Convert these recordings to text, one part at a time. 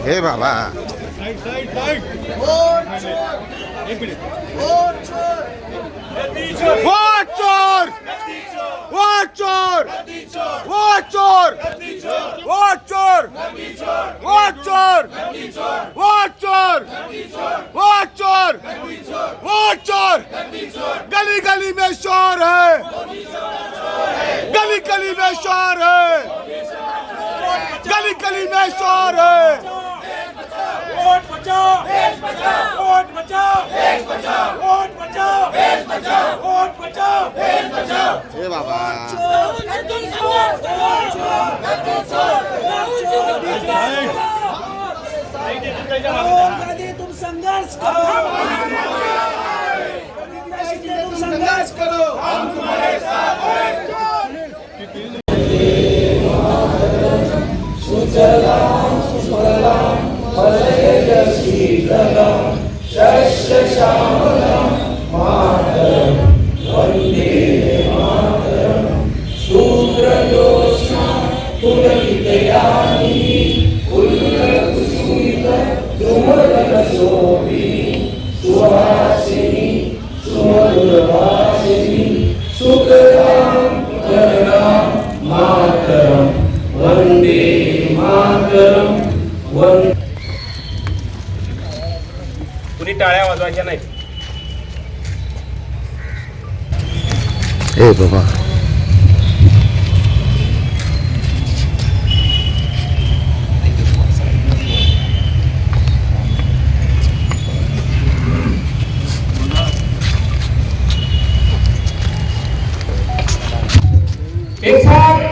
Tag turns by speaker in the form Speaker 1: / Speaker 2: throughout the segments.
Speaker 1: हे बाबा. गली गली में शोर है। गली गली में शोर है। गली गली में शोर है।
Speaker 2: बचाओ। देश बचाओ। वोट बचाओ। देश बचाओ। वोट बचाओ। देश बचाओ। वोट बचाओ। देश बचाओ।
Speaker 1: हे बाबा। तुम संघर्ष करो। तुम संघर्ष करो।
Speaker 3: శశ్యశ్యామల
Speaker 2: कुणी टाळ्या वाजवायच्या नाही हे बाबा एक साथ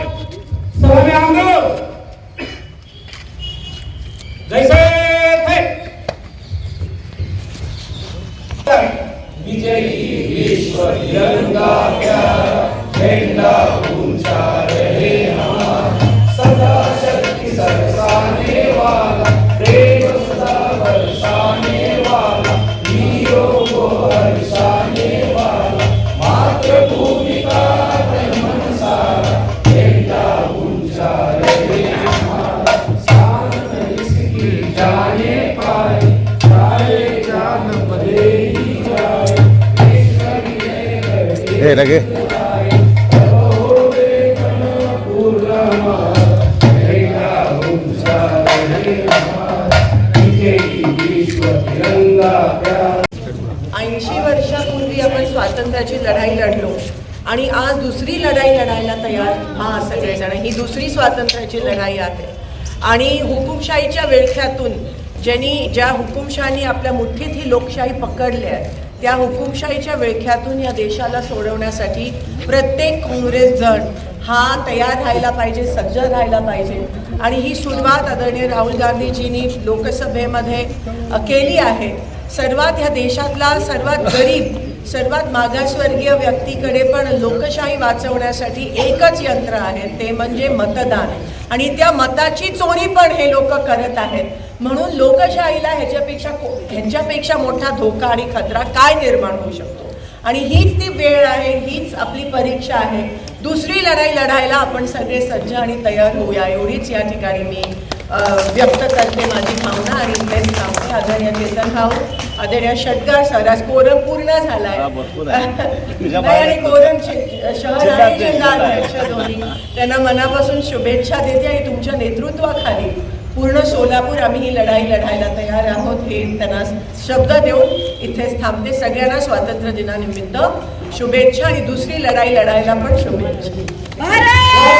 Speaker 2: विजयी विश्व
Speaker 3: तिरंगा प्यारा झंडा ऊँचा रहे सदा शक्ति सरसाने वाला प्रेम सदा बरसाने वाला वीरों को हर्षाने वाला मातृभूमि का ब्रह्मन सारा झंडा ऊँचा रहे हे
Speaker 1: लगे.
Speaker 4: ऐंशी वर्षापूर्वी आपण स्वातंत्र्याची लढाई लढलो. आणि आज दुसरी लढाई लढायला तयार. हा सगळेजण. ही दुसरी स्वातंत्र्याची लढाई आहे. आणि हुकुमशाहीच्या विळख्यातून ज्यांनी ज्या हुकुमशहानी आपल्या मुठ्ठीत ही लोकशाही पकडली आहे त्या हुकुमशाहीच्या विळख्यातून या देशाला सोडवण्यासाठी प्रत्येक काँग्रेस जण हा तयार राहायला पाहिजे सज्ज राहायला पाहिजे. आणि ही सुरुवात आदरणीय राहुल गांधीजींनी लोकसभेमध्ये केली आहे. सर्वात ह्या देशातला सर्वात गरीब सर्वात मागासवर्गीय व्यक्तीकडे पण लोकशाही वाचवण्यासाठी एकच यंत्र आहे ते म्हणजे मतदान. आणि त्या मताची चोरी पण हे लोक करत आहेत. म्हणून लोकशाहीला ह्याच्यापेक्षा ह्याच्यापेक्षा मोठा धोका आणि खतरा काय निर्माण होऊ शकतो? आणि हीच ती वेळ आहे हीच आपली परीक्षा आहे. दुसरी लढाई लढायला आपण सगळे सज्ज आणि तयार होऊया. एवढीच या ठिकाणी मी व्यक्त करते माझी भावना आणि थांबते. आदरणीय चेतन भाऊ आदरणीय षटकार आज कोरम पूर्ण झालाय. नाही आणि कोरम शहर आणि जिल्हाध्यक्ष दोन्ही त्यांना मनापासून शुभेच्छा देते आणि तुमच्या नेतृत्वाखाली पूर्ण सोलापूर आम्ही ही लढाई लढायला तयार आहोत हे त्यांना शब्द देऊन इथेच थांबते सगळ्यांना स्वातंत्र्य दिनानिमित्त शुभेच्छा. आणि दुसरी लढाई लढायला पण शुभेच्छा.